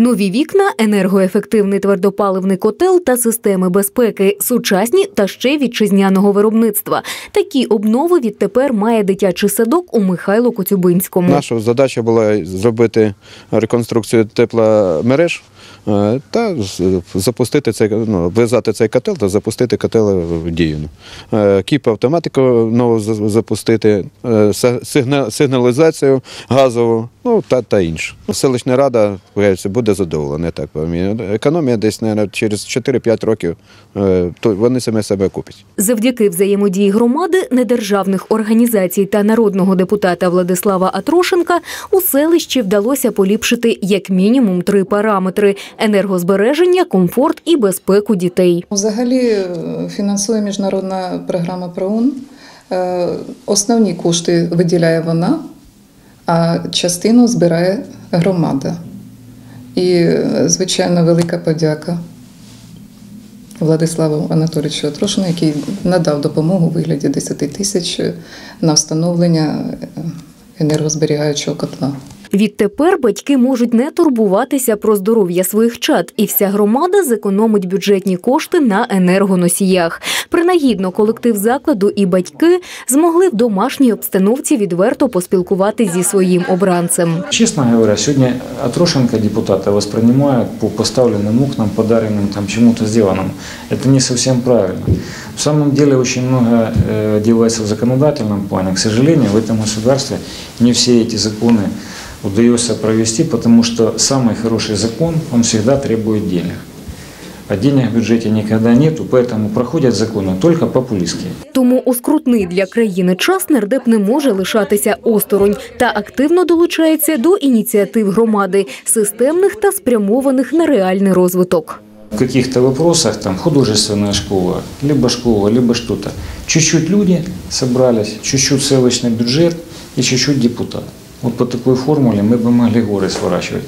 Нові вікна, енергоефективний твердопаливний котел та системи безпеки, сучасні та ще вітчизняного виробництва. Такі обнови відтепер має дитячий садок у Михайло Коцюбинському. Наша задача була зробити реконструкцію тепломереж та з- запустити цей, ну, ввязати цей котел та запустити котел в дію. Е, Кіп автоматику нову запустити, е, сигналізацію газову, ну та, та інше. Селищна рада буде задоволена, так. Економія десь, мабуть, через 4-5 років е, то вони саме себе купять. Завдяки взаємодії громади, недержавних організацій та народного депутата Владислава Атрошенка у селищі вдалося поліпшити як мінімум три параметри: енергозбереження, комфорт і безпеку дітей. Взагалі е, фінансує міжнародна програма ПРООН. Е, Основні кошти виділяє вона, а частину збирає громада. І, е, звичайно, велика подяка Владиславу Анатолійовичу Атрошину, який надав допомогу у вигляді 10 тисяч на встановлення енергозберігаючого котла. Відтепер батьки можуть не турбуватися про здоров'я своїх чад, і вся громада зекономить бюджетні кошти на енергоносіях. Принагідно, колектив закладу і батьки змогли в домашній обстановці відверто поспілкуватись зі своїм обранцем. Честно говоря, сегодня Атрошенко депутата воспринимают по поставленным окнам, подаренным там чему-то сделанным. Это не совсем правильно. В самом деле очень много э, делается в законодательном плане. К сожалению, в этом государстве не все эти законы удается провести, потому что самый хороший закон, он всегда требует денег. А денег в бюджете никогда нету, поэтому проходят законы только популистские. Тому у скрутний для країни час нардеп не може лишатися осторонь та активно долучається до ініціатив громади, системних та спрямованих на реальний розвиток. в каких-то вопросах, там художественная школа, либо школа, либо что-то. Чуть-чуть люди собрались, чуть-чуть селочный бюджет и чуть-чуть депутат. Вот по такой формуле мы бы могли горы сворачивать.